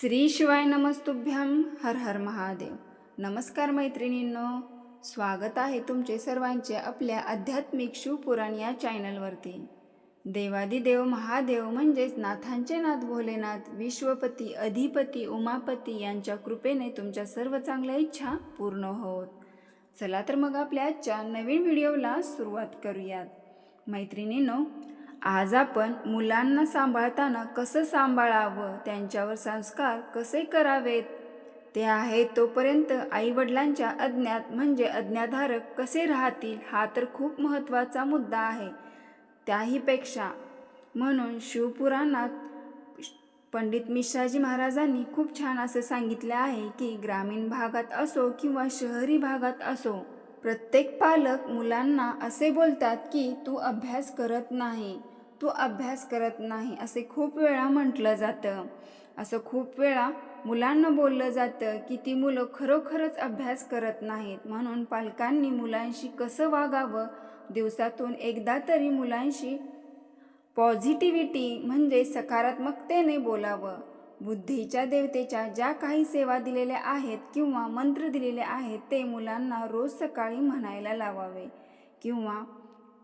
श्री शिवाय नमस्तुभ्यम हर हर महादेव. नमस्कार मैत्रिणींनो स्वागत आहे तुमचे सर्वांचे आपल्या आध्यात्मिक शिवपुराण या चॅनलवरती. देवादिदेव महादेव म्हणजेच नाथांचे नाथ भोलेनाथ विश्वपती अधिपती उमापती यांच्या कृपेने तुमच्या सर्व चांगल्या इच्छा पूर्ण होत. चला तर मग आपल्या आजच्या नवीन व्हिडिओला सुरुवात करूयात. मैत्रिणींनो आज आपण मुलांना सांभाळताना कसं सांभाळावं त्यांच्यावर संस्कार कसे करावेत? ते आहे तोपर्यंत आईवडिलांच्या अज्ञात म्हणजे अज्ञाधारक कसे राहतील हा तर खूप महत्त्वाचा मुद्दा आहे. त्याहीपेक्षा म्हणून शिवपुराणात पंडित मिश्राजी महाराजांनी खूप छान असं सांगितले आहे की ग्रामीण भागात असो किंवा शहरी भागात असो प्रत्येक पालक मुलांना असे बोलतात की तू अभ्यास करत नाही. तू अभ्यास करत नाही असे खूप वेळा म्हटलं जातं. असं खूप वेळा मुलांना बोललं जातं की ती मुलं खरोखरच अभ्यास करत नाहीत. म्हणून पालकांनी मुलांशी कसं वागावं? दिवसातून एकदा तरी मुलांशी पॉझिटिव्हिटी म्हणजे सकारात्मकतेने बोलावं. बुद्धीच्या देवतेच्या ज्या काही सेवा दिलेल्या आहेत किंवा मंत्र दिलेले आहेत ते मुलांना रोज सकाळी म्हणायला लावावे किंवा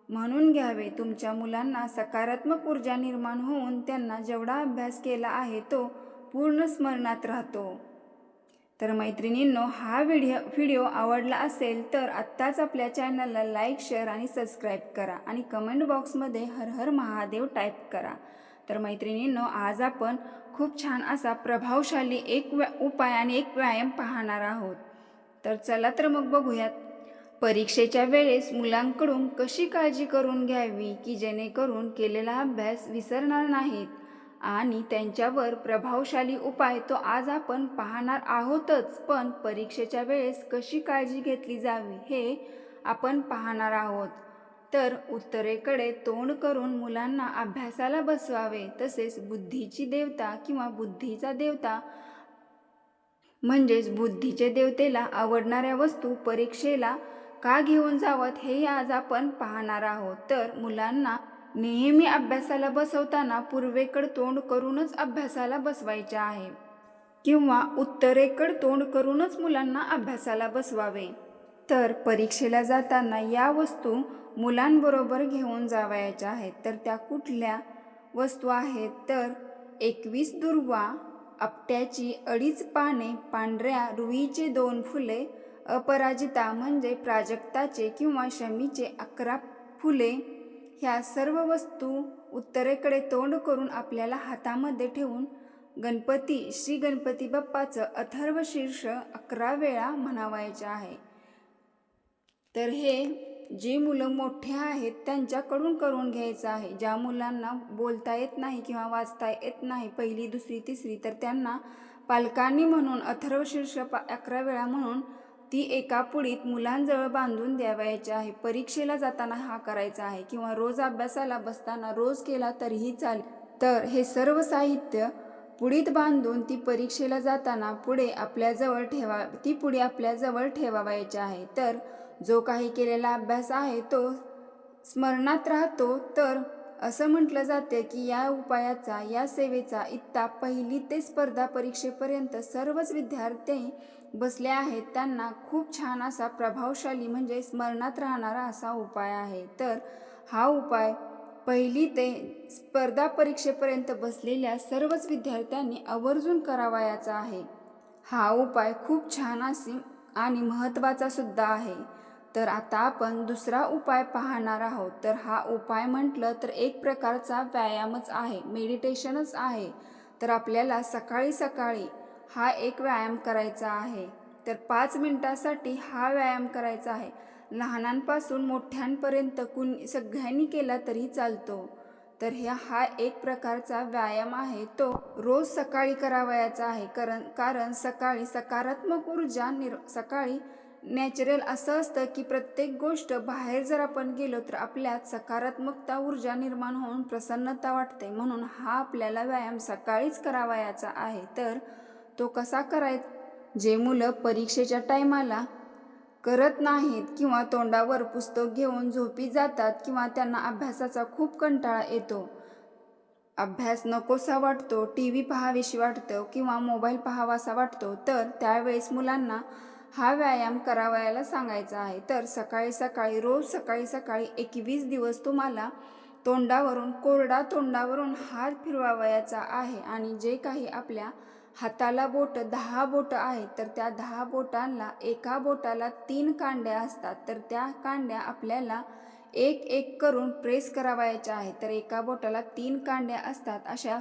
म्हणून घ्यावे. तुमच्या मुलांना सकारात्मक ऊर्जा निर्माण होऊन त्यांना जेवढा अभ्यास केला आहे तो पूर्ण स्मरणात राहतो. तर मैत्रिणींनो हा व्हिडिओ व्हिडिओ आवडला असेल तर आत्ताच आपल्या चॅनलला लाईक शेअर आणि सबस्क्राईब करा आणि कमेंट बॉक्समध्ये हर हर महादेव टाईप करा. तर मैत्रिणींनो आज आपण खूप छान असा प्रभावशाली एक व्या उपाय आणि एक व्यायाम पाहणार आहोत. तर चला तर मग बघूयात. परीक्षेच्या वेळेस मुलांकडून कशी काळजी करून घ्यावी की जेणेकरून केलेला अभ्यास विसरणार नाहीत? आणि त्यांच्यावर प्रभावशाली उपाय तो आज आपण पाहणार आहोतच पण परीक्षेच्या वेळेस कशी काळजी घेतली जावी हे आपण पाहणार आहोत. तर उत्तरेकडे तोंड करून मुलांना अभ्यासाला बसवावे तसेच बुद्धीची देवता किंवा बुद्धीचा देवता म्हणजेच बुद्धीचे देवतेला आवडणाऱ्या वस्तू परीक्षेला का घेऊन जावत हे आज आपण पाहणार आहोत. तर मुलांना नेहमी अभ्यासाला बसवताना पूर्वेकड तोंड करूनच अभ्यासाला बसवायचे आहे. किंवा उत्तरेकड तोंड करूनच मुलांना अभ्यासाला बसवावे. तर परीक्षेला जाताना या वस्तू मुलांबरोबर घेऊन जावायच्या आहेत. तर त्या कुठल्या वस्तू आहेत? तर एकवीस दुर्वा आपट्याची अडीच पाने पांढऱ्या रुईचे दोन फुले अपराजिता म्हणजे प्राजक्ताचे किंवा शमीचे अकरा फुले. ह्या सर्व वस्तू उत्तरेकडे तोंड करून आपल्याला हातामध्ये ठेवून गणपती श्री गणपती बाप्पाचं अथर्व शीर्ष अकरा वेळा म्हणावायचे आहे. तर हे जे मुलं मोठे आहेत त्यांच्याकडून करून घ्यायचं आहे. ज्या मुलांना बोलता येत नाही किंवा वाचता येत नाही पहिली दुसरी तिसरी तर त्यांना पालकांनी म्हणून अथर्व शीर्ष पा अकरा वेळा म्हणून ती एका पुडीत मुलांजवळ बांधून द्यावायची आहे. परीक्षेला जाताना हा करायचा आहे किंवा रोज अभ्यासाला बसताना रोज केला तरीही चालेल. तर हे सर्व साहित्य पुडीत बांधून ती परीक्षेला जाताना पुढे आपल्याजवळ ठेवा ती पुढे आपल्याजवळ ठेवावायची आहे. तर जो काही केलेला अभ्यास आहे तो स्मरणात राहतो तर असं म्हटलं जाते की या उपायाचा या सेवेचा इत्ता पहिली ते स्पर्धा परीक्षेपर्यंत सर्वच विद्यार्थी बसले आहेत. त्यांना खूप छान असा प्रभावशाली म्हणजे स्मरणात राहणारा असा उपाय आहे. तर हा उपाय पहिली ते स्पर्धा परीक्षेपर्यंत बसलेल्या सर्वच विद्यार्थ्यांनी आवर्जून करावायाचा आहे. हा उपाय खूप छान असे आणि महत्त्वाचा सुद्धा आहे. तर आता आपण दुसरा उपाय पाहणार आहोत. तर हा उपाय म्हटलं तर एक प्रकारचा व्यायामच आहे. मेडिटेशनच आहे. तर आपल्याला सकाळी सकाळी हा एक व्यायाम करायचा आहे. तर पाच मिनटासाठी हा व्यायाम करायचा आहे. लहानांपासून मोठ्यांपर्यंत कुण सगळ्यांनी केला तरी चालतो. तर ह्या हा एक प्रकारचा व्यायाम आहे. तो रोज सकाळी करावयाचा आहे. कारण कारण सकाळी सकारात्मक ऊर्जा निर सकाळी नॅचरल असं असतं की प्रत्येक गोष्ट बाहेर जर आपण गेलो तर आपल्यात सकारात्मकता ऊर्जा निर्माण होऊन प्रसन्नता वाटते. म्हणून हा आपल्याला व्यायाम सकाळीच करावयाचा आहे. तर तो कसा कराय जे मुलं परीक्षेच्या टायमाला करत नाहीत किंवा तोंडावर पुस्तक घेऊन झोपी जातात किंवा त्यांना अभ्यासाचा खूप कंटाळा येतो. अभ्यास नकोसा वाटतो टी व्ही पहावीशी वाटतं किंवा मोबाईल पहावासा वाटतो. तर त्यावेळेस मुलांना हा व्यायाम करावयाला सांगायचा आहे. तर सकाळी सकाळी रोज सकाळी सकाळी एकवीस दिवस तुम्हाला तोंडावरून कोरडा तोंडावरून हात फिरवावयाचा आहे. आणि जे काही आपल्या हाताला बोट दहा बोटं आहेत तर त्या दहा बोटांना एका बोटाला तीन कांड्या असतात. तर त्या कांड्या आपल्याला एक एक करून प्रेस करावयाच्या आहेत. तर एका बोटाला तीन कांड्या असतात. अशा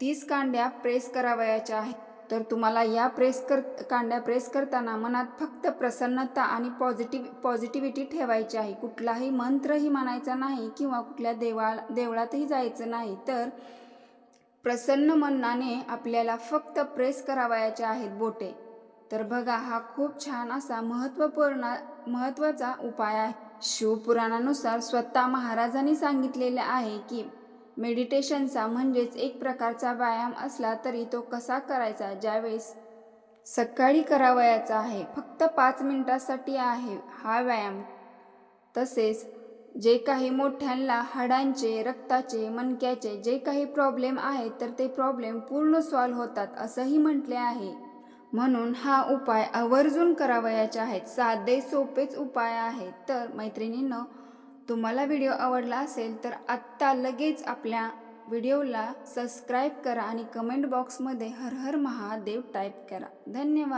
तीस कांड्या प्रेस करावयाच्या आहेत. तर तुम्हाला या प्रेस कर कांड्या प्रेस करताना मनात फक्त प्रसन्नता आणि पॉझिटिव्ह पॉझिटिव्हिटी ठेवायची आहे. कुठलाही मंत्रही म्हणायचा नाही किंवा कुठल्या देवा देवळातही जायचं नाही. तर प्रसन्न मनाने आपल्याला फक्त प्रेस करावयाचे आहेत बोटे. तर बघा हा खूप छान असा महत्त्वपूर्ण महत्त्वाचा उपाय आहे. शिवपुराणानुसार स्वतः महाराजांनी सांगितलेले आहे की मेडिटेशनचा म्हणजेच एक प्रकारचा व्यायाम असला तरी तो कसा करायचा ज्यावेळेस सकाळी करावयाचा आहे फक्त पाच मिनिटासाठी आहे हा व्यायाम. तसेच जे काही मोठ्यांना हाडांचे रक्ताचे मणक्याचे जे काही प्रॉब्लेम आहेत तर ते प्रॉब्लेम पूर्ण सॉल्व्ह होतात असंही म्हटले आहे. म्हणून हा उपाय आवर्जून करावयाचे आहेत साधे सोपेच उपाय आहेत. तर मैत्रिणींनं तुम्हाला व्हिडिओ आवडला असेल तर आत्ता लगेच आपल्या व्हिडिओला सबस्क्राईब करा आणि कमेंट बॉक्समध्ये हर हर महादेव टाईप करा. धन्यवाद.